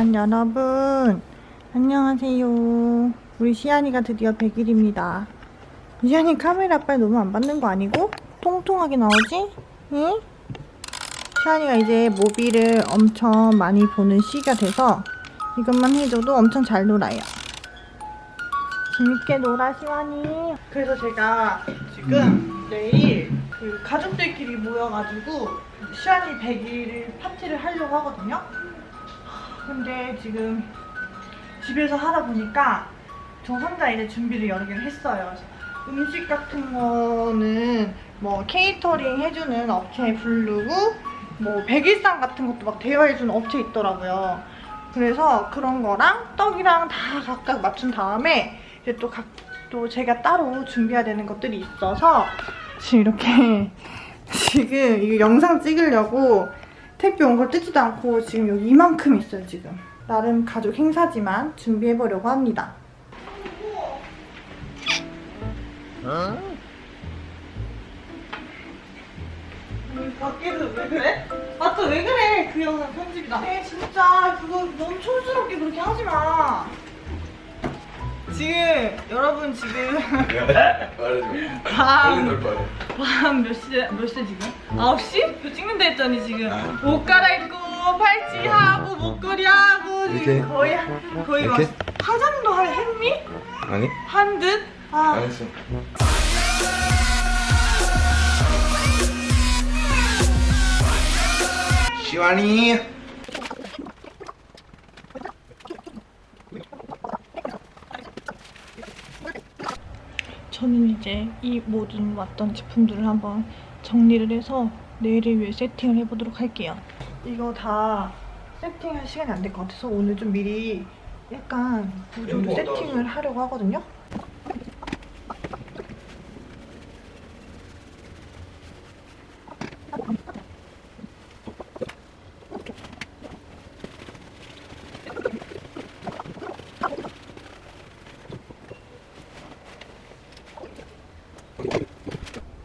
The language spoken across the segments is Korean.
짠 여러분 안녕하세요 우리 시안이가 드디어 100일입니다 시안이 카메라 빨리 너무 안 받는 거 아니고? 통통하게 나오지? 응? 시안이가 이제 모비를 엄청 많이 보는 시기가 돼서 이것만 해줘도 엄청 잘 놀아요 재밌게 놀아 시안이 그래서 제가 지금 내일 그 가족들끼리 모여가지고 시안이 100일 파티를 하려고 하거든요 근데 지금 집에서 하다 보니까 저 혼자 이제 준비를 여러 개를 했어요. 음식 같은 거는 뭐 케이터링 해주는 업체 부르고 뭐 백일상 같은 것도 막 대여해주는 업체 있더라고요. 그래서 그런 거랑 떡이랑 다 각각 맞춘 다음에 이제 또 각 또 제가 따로 준비해야 되는 것들이 있어서 지금 이렇게 지금 이거 영상 찍으려고 택배 온 걸 뜯지도 않고 지금 여기 이만큼 있어요 지금. 나름 가족 행사지만 준비해보려고 합니다. 아니, 밖에서 왜 그래? 아까 왜 그래? 그 영상 편집이다. 에 진짜. 그거 너무 촌스럽게 그렇게 하지 마 지금 여러분 지금 말해줘. 밤 빨리 빨리. 밤몇 시, 몇 시대 지금? 9시? 그 찍는다 했더니 지금 아. 옷 갈아입고 팔찌 하고 목걸이 하고 이렇게? 지금 거의 한- 거의 막 이렇게? 화장도 할 했니? 아니? 한 듯? 아, 안 했어. 시완이. 저는 이제 이 모든 왔던 제품들을 한번 정리를 해서 내일을 위해 세팅을 해보도록 할게요. 이거 다 세팅할 시간이 안 될 것 같아서 오늘 좀 미리 약간 구조를? 세팅을 하려고 하거든요.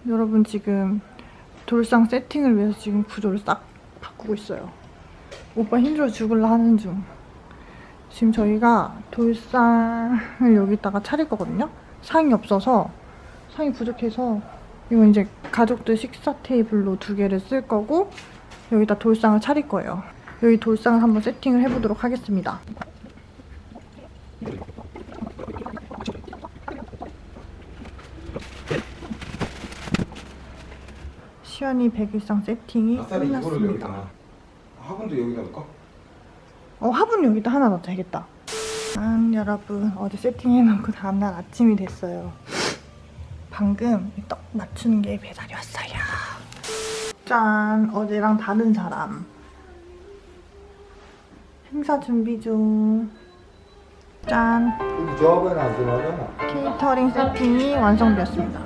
여러분 지금 돌상 세팅을 위해서 지금 구조를 싹 바꾸고 있어요. 오빠 힘들어 죽을라 하는 중. 지금 저희가 돌상을 여기다가 차릴 거거든요. 상이 없어서 상이 부족해서 이건 이제 가족들 식사 테이블로 두 개를 쓸 거고 여기다 돌상을 차릴 거예요. 여기 돌상을 한번 세팅을 해보도록 하겠습니다. 시연이 백일상 세팅이 아싸리 이거를 끝났습니다. 화분도 여기다 넣을까? 어, 화분 여기다 하나 넣어도 되겠다. 짠, 여러분. 어제 세팅해놓고 다음날 아침이 됐어요. 방금 이떡 맞추는 게 배달이 왔어요. 짠, 어제랑 다른 사람. 행사 준비 중. 짠, 우리 조합은 안 들어가잖아. 케이터링 세팅이 완성되었습니다.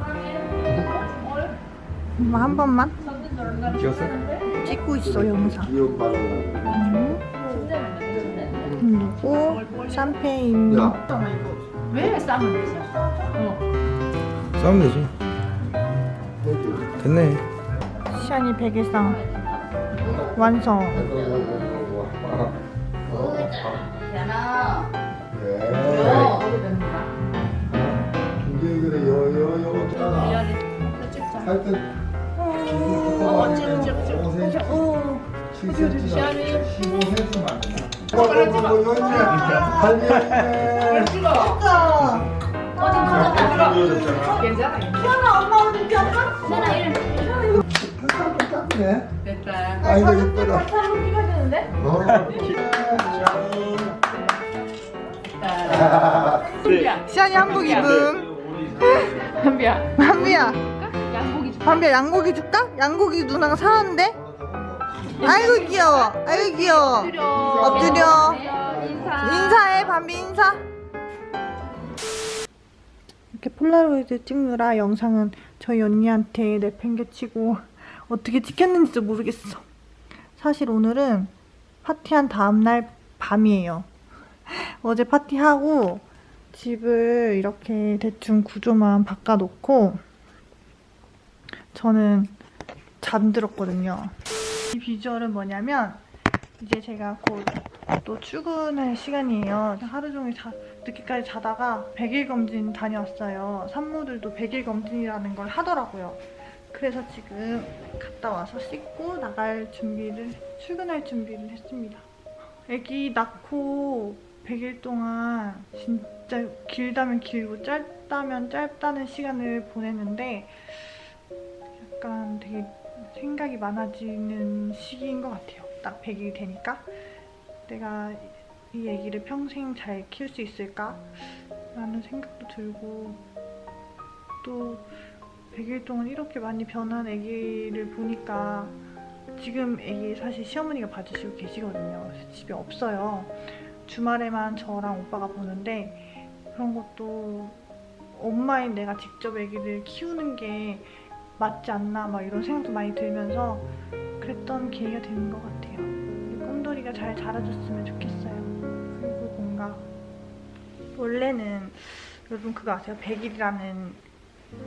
한 번만 찍었어? 찍고 있어, 영상. 말하려고. 그리고 샴페인. 야, 왜 싸면 되죠? 싸면 되지. 됐네. 시안이 백일상 완성. 야나. 네. 어, 어디 됩니다. 이게 그래, 요, 요, 요, 있잖아. 하여튼, 시안이 한복 입음. 한비야. 한비야. 한비야 양고기 줄까? 양고기 누나가 사왔는데. 아이고 귀여워. 아이고 귀여워. 엎드려. 엎드려. 인사. 인사해 밤비 인사 이렇게 폴라로이드 찍느라 영상은 저희 언니한테 내팽개치고 어떻게 찍혔는지도 모르겠어 사실 오늘은 파티한 다음날 밤이에요 어제 파티하고 집을 이렇게 대충 구조만 바꿔놓고 저는 잠들었거든요 이 비주얼은 뭐냐면 이제 제가 곧 또 출근할 시간이에요. 하루 종일 자, 늦게까지 자다가 100일 검진 다녀왔어요. 산모들도 100일 검진이라는 걸 하더라고요. 그래서 지금 갔다 와서 씻고 나갈 준비를, 출근할 준비를 했습니다. 아기 낳고 100일 동안 진짜 길다면 길고 짧다면 짧다는 시간을 보냈는데 약간 되게 생각이 많아지는 시기인 것 같아요. 딱 100일이 되니까 내가 이 아기를 평생 잘 키울 수 있을까? 라는 생각도 들고 또 100일 동안 이렇게 많이 변한 아기를 보니까 지금 아기 사실 시어머니가 봐주시고 계시거든요. 집에 없어요. 주말에만 저랑 오빠가 보는데 그런 것도 엄마인 내가 직접 아기를 키우는 게 맞지 않나 막 이런 생각도 많이 들면서 그랬던 계기가 되는 것 같아요. 우리 꼼돌이가 잘 자라줬으면 좋겠어요. 그리고 뭔가 원래는 여러분 그거 아세요? 100일이라는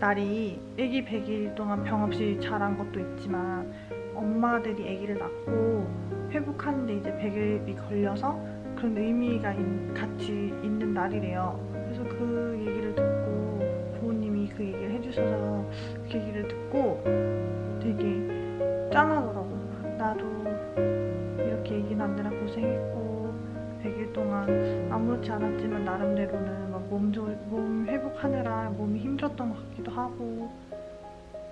날이 아기 100일 동안 병 없이 자란 것도 있지만 엄마들이 아기를 낳고 회복하는데 이제 100일이 걸려서 그런 의미가 있- 같이 있는 날이래요. 그래서 그 얘기를 듣고 부모님이 그 얘기를 해주셔서 그 얘기를 듣고 되게 짠하더라고요. 나도 이렇게 얘기 낳느라 고생했고 100일 동안 아무렇지 않았지만 나름대로는 막 몸, 조, 몸 회복하느라 몸이 힘들었던 것 같기도 하고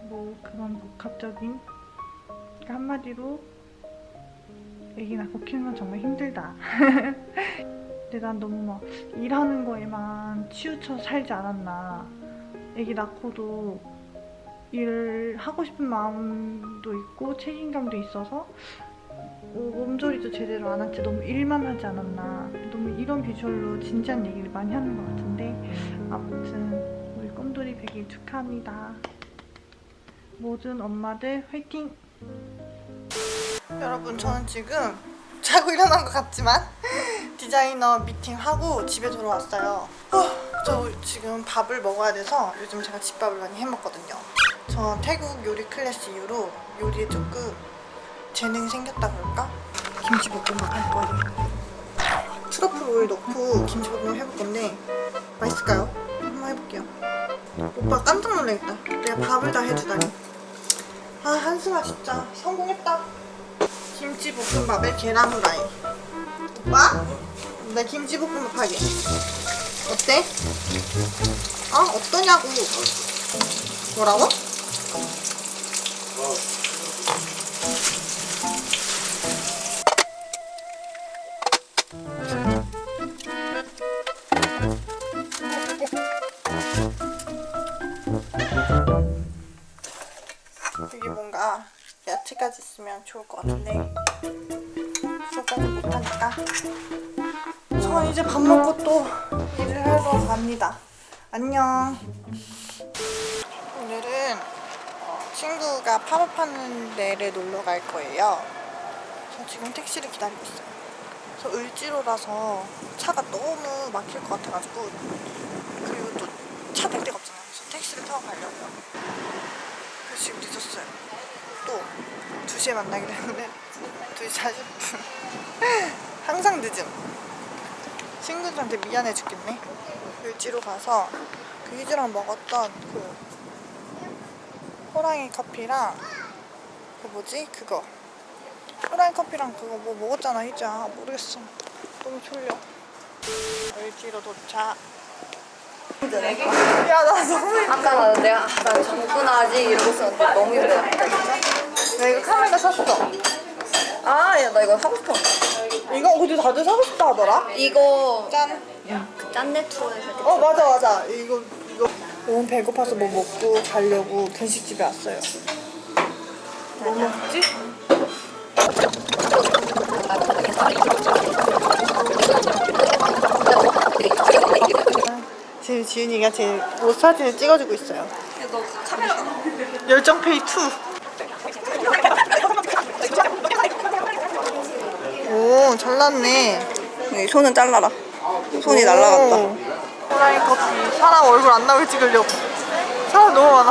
뭐 그런 복합적인 그러니까 한마디로 애기 낳고 키우는 건 정말 힘들다. 근데 난 너무 막 일하는 거에만 치우쳐 살지 않았나. 애기 낳고도 일을 하고 싶은 마음도 있고 책임감도 있어서 어, 몸조리도 제대로 안 한 채 너무 일만 하지 않았나. 너무 이런 비주얼로 진지한 얘기를 많이 하는 것 같은데 아무튼 우리 꼼돌이 100일 축하합니다. 모든 엄마들 화이팅! 여러분 저는 지금 자고 일어난 것 같지만 디자이너 미팅하고 집에 돌아왔어요. 어, 저 지금 밥을 먹어야 돼서 요즘 제가 집밥을 많이 해먹거든요. 저 태국 요리 클래스 이후로 요리에 조금 재능이 생겼다 그럴까? 김치볶음밥 할 거예요. 트러플 오일 넣고 김치볶음밥 해볼 건데 맛있을까요? 한번 해볼게요. 오빠 깜짝 놀라겠다. 내가 밥을 다 해주다니. 아 한승아 진짜 성공했다. 김치볶음밥에 계란 후라이. 오빠? 나 김치볶음밥 하게. 어때? 어? 어떠냐고. 뭐라고? 여기 뭔가 야채까지 있으면 좋을 것 같은데. 그것까지 못하니까. 저 이제 밥 먹고 또 일을 하러 갑니다. 안녕 친구가 팝업하는 데를 놀러 갈 거예요 저 지금 택시를 기다리고 있어요 저 을지로라서 차가 너무 막힐 것 같아가지고 그리고 또 차 댈 데가 없잖아요 그래서 택시를 타고 가려고요 그래서 지금 늦었어요. 또 2시에 만나기로 했는데 2시 40분. 항상 늦음. 친구들한테 미안해 죽겠네. 을지로 가서 그 희주랑 먹었던 그 호랑이 커피랑 그 뭐지? 그거. 호랑이 커피랑 그거 뭐 먹었잖아 희주야. 모르겠어. 너무 졸려. 을지로 도착. 야, 나 너무 아까 나 내가 아, 나 정구나 하지 이러고 있었는데 너무 힘들어. 나 이거 카메라 샀어. 아, 야, 나 이거 하고 싶어. 이거 근데 다들 사고 싶다 하더라. 이거 짠. 그 짠내 투어에서 어 맞아 맞아. 이거 너무 배고파서 뭐 먹고 가려고 분식집에 왔어요. 뭐 먹지? 지금 지윤이가 제 옷 사진을 찍어주고 있어요. 너 카메라 열정페이 2. 오 잘났네. 손은 잘라라. 손이 날라갔다. 호랑이 커피. 사람 얼굴 안 나오게 찍으려고. 사람 너무 많아.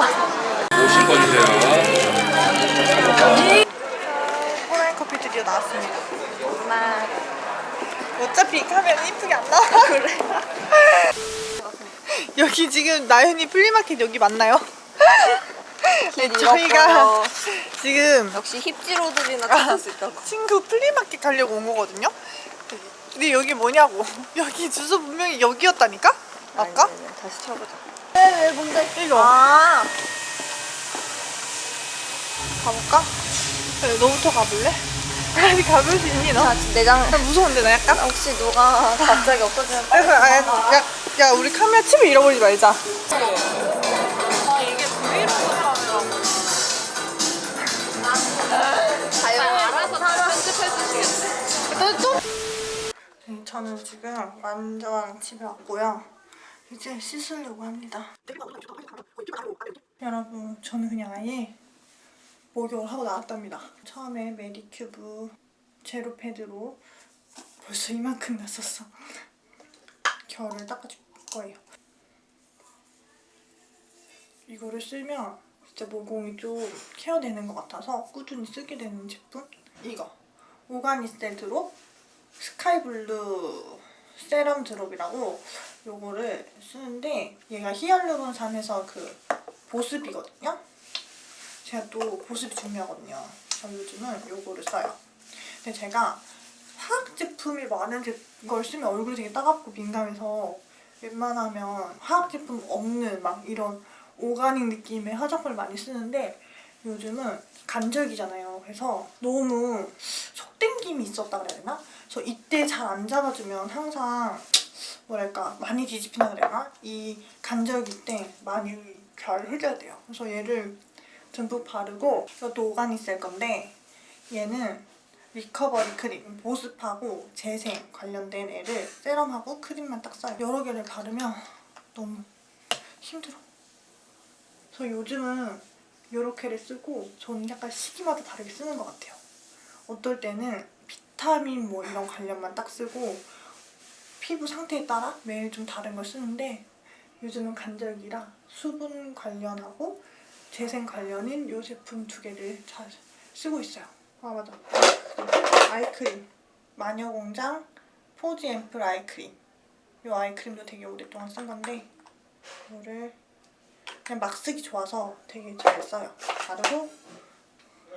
오실 거주세요. 호랑이 커피 드디어 나왔습니다. 어차피 카메라 이쁘게 안 나와. 그래. 여기 지금 나연이 플리마켓 여기 맞나요? 네, 저희가. 지금 역시 힙지로들이나 찾을 수 있다고. 친구 플리마켓 가려고 온 거거든요. 근데 여기 뭐냐고. 여기 주소 분명히 여기였다니까? 아까? 아니, 아니, 아니, 다시 쳐보자. 왜 뭔데? 이거. 아, 가볼까? 그래, 너부터 가볼래? 아니 가볼 수 있니 너? 자, 지금 내장 나 무서운데 나 약간? 혹시 누가 갑자기 없어지면 아, 그, 아, 야, 야 우리 카메라 칩을 잃어버리지 말자. 아 이게 브이로그 카메라고. 자유. 알아서 다 편집해 주시겠어요? 네, 저는 지금 완전 집에 왔고요. 이제 씻으려고 합니다. 여러분, 저는 그냥 아예 목욕을 하고 나왔답니다. 처음에 메디큐브 제로 패드로 벌써 이만큼 났었어. 결을 닦아줄 거예요. 이거를 쓰면 진짜 모공이 좀 케어되는 것 같아서 꾸준히 쓰게 되는 제품? 이거. 오가니셀드로 스카이블루 세럼 드롭이라고 요거를 쓰는데 얘가 히알루론산에서 그 보습이거든요. 제가 또 보습이 중요하거든요. 요즘은 요거를 써요. 근데 제가 화학 제품이 많은 제- 걸 쓰면 얼굴이 되게 따갑고 민감해서 웬만하면 화학 제품 없는 막 이런 오가닉 느낌의 화장품을 많이 쓰는데 요즘은 간절기잖아요. 그래서 너무 속 땡김이 있었다 그래야 되나? 저 이때 잘 안 잡아주면 항상 뭐랄까 많이 그래야 되나? 이 간절기 때 많이 잘 흘려야 돼요. 그래서 얘를 듬뿍 바르고 이것도 오가니 쓸 건데 얘는 리커버리 크림, 보습하고 재생 관련된 애를 세럼하고 크림만 딱 써요. 여러 개를 바르면 너무 힘들어. 저 요즘은 요렇게를 쓰고 저는 약간 시기마다 다르게 쓰는 것 같아요. 어떨 때는 비타민 뭐 이런 관련만 딱 쓰고 피부 상태에 따라 매일 좀 다른 걸 쓰는데 요즘은 간절기라 수분 관련하고 재생 관련인 요 제품 두 개를 잘 쓰고 있어요. 아 맞아. 아이크림 마녀공장 포지 앰플 아이크림. 요 아이크림도 되게 오랫동안 쓴 건데 이거를 그냥 막 쓰기 좋아서 되게 잘 써요. 바르고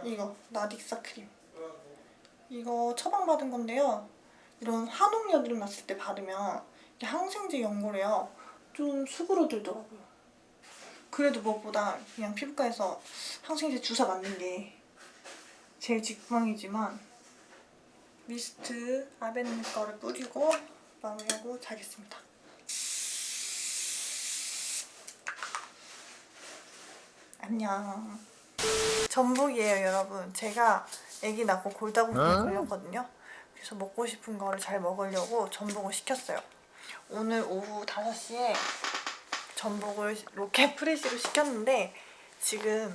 이거 나딕사 크림. 이거 처방받은 건데요. 이런 한옥 여드름 났을 때 바르면 항생제 연고래요. 좀 수그러들더라고요. 그래도 무엇보다 그냥 피부과에서 항생제 주사 맞는 게 제일 직방이지만 미스트 아벤 거를 뿌리고 마무리하고 자겠습니다. 안녕. 전복이에요, 여러분. 제가 아기 낳고 골다공증 걸렸거든요. 그래서 먹고 싶은 거를 잘 먹으려고 전복을 시켰어요. 오늘 오후 5시에 전복을 로켓 프레시로 시켰는데 지금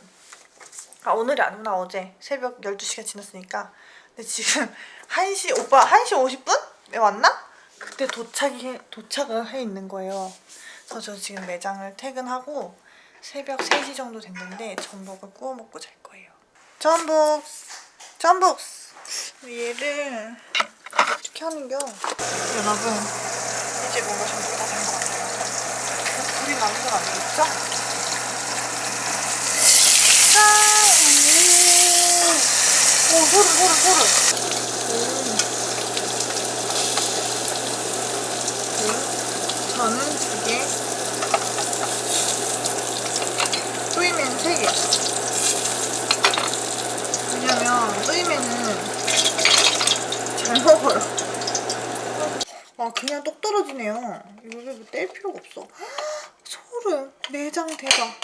아 오늘이 아니구나 어제 새벽 12시가 지났으니까 근데 지금 1시 오빠 1시 50분에 왔나? 그때 도착이 해- 도착을 해 있는 거예요. 그래서 저 지금 매장을 퇴근하고 새벽 3시 정도 됐는데 전복을 구워 먹고 잘 거예요. 전복, 전복. 얘를 어떻게 하는겨? 여러분, 이제 뭔가 전복 다된 것 같아요. 불이 나는 건 아니겠죠? 아, 오, 오, 소름, 소름, 소름. 음. 음, 저는 두 개, 뿌이면 세 개. 왜냐면 뿌이면은 잘 먹어요. 아 그냥 똑 떨어지네요. 이거를 뗄 필요가 없어. 헉, 소름. 내장 대박.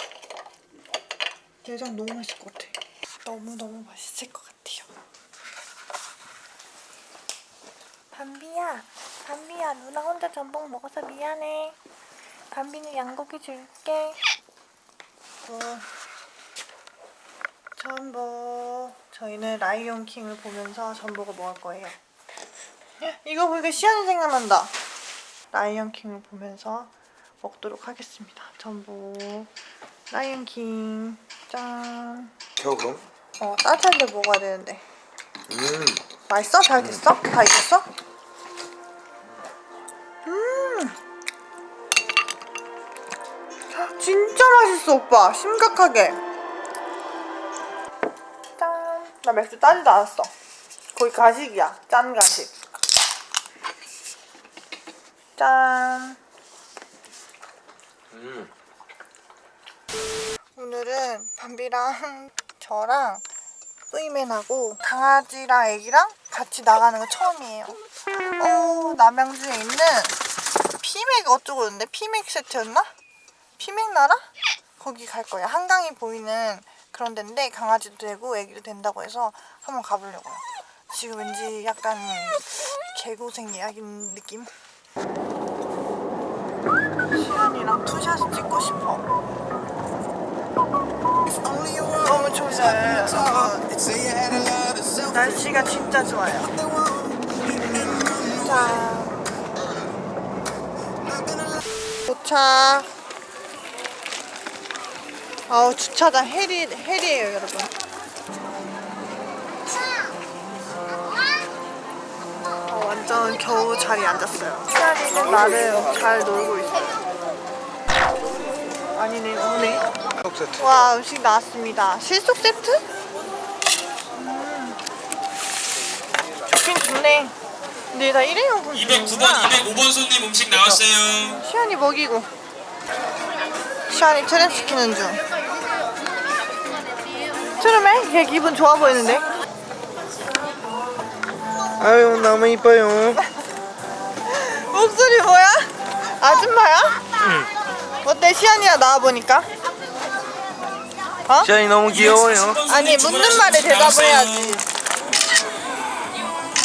내장 너무 맛있을 것 같아. 너무 너무 맛있을 것 같아요. 밤비야, 밤비야, 누나 혼자 전복 먹어서 미안해. 밤비는 양고기 줄게. 어, 전복 저희는 라이온 킹을 보면서 전복을 먹을 거예요? 이거 뭐 보니까 시안이 생각난다. 라이언 킹을 보면서 먹도록 하겠습니다. 전복 라이언 킹짠. 겨우 그럼? 어 따뜻한데 먹어야 되는데. 음. 맛있어? 잘 됐어? 음. 다 익었어? 음. 진짜 맛있어 오빠. 심각하게. 나 맥주 따지도 않았어 거의 가식이야 짠 가식 짠 음. 오늘은 밤비랑 저랑 뿌이맨하고 강아지랑 애기랑 같이 나가는 거 처음이에요. 어, 남양주에 있는 피맥 어쩌고 그러는데 피맥 세트였나? 피맥 나라? 거기 갈 거예요. 한강이 보이는 그런 데인데 강아지도 되고 애기도 된다고 해서 한번 가보려고요. 지금 왠지 약간 개고생 예약인 느낌? 시안이랑 투샷 찍고 싶어. 너무 졸려요. 날씨가 진짜 좋아요. 자, 도착. 아우 주차장 헬이 헬이에요, 여러분. 어, 완전 겨우 자리에 앉았어요. 시안이는 나름 잘 놀고 있어요. 아니네, 오네. 세트. 와 음식 나왔습니다. 실속 세트? 음. 좋긴 좋네. 근데 나 일회용품 209번, 주는구나. 205번 손님 음식 나왔어요. 시안이 먹이고. 시안이 트랩 시키는 중. 트름해? 걔 기분 좋아 보이는데? 아유 너무 이뻐요. 목소리 뭐야? 아줌마야? 어때 시안이랑 나와 보니까? 어? 시안이 너무 귀여워요. 아니 묻는 말에 대답을 해야지.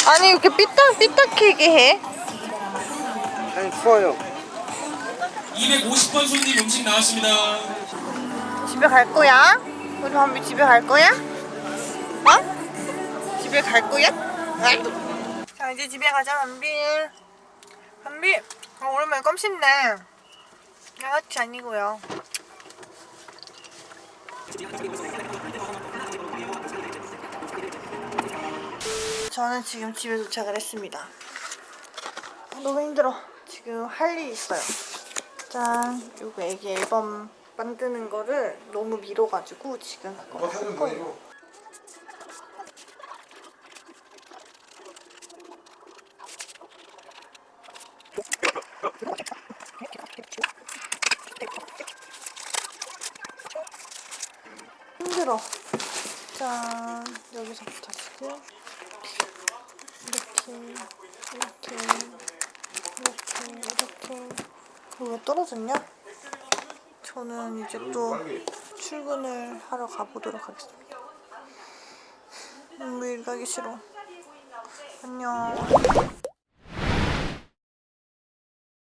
아니 이렇게 삐딱 삐딱하게 해. 시안이 추워요. 250번 손님 음식 나왔습니다. 집에 갈 거야? 우리 밤비 집에 갈 거야? 어? 집에 갈 거야? 응? 자 이제 집에 가자 밤비. 밤비. 어, 오랜만에 껌 씹네. 양아치 아니고요. 저는 지금 집에 도착을 했습니다. 아, 너무 힘들어. 지금 할 일이 있어요. 짠, 요거 애기 앨범 만드는 거를 너무 미뤄가지고 지금. 그거 뭐할 거예요. 힘들어. 짠, 여기서부터 지금 이렇게, 이렇게, 왜 떨어졌냐? 저는 이제 또 출근을 하러 가보도록 하겠습니다. 너무 일 가기 싫어. 안녕.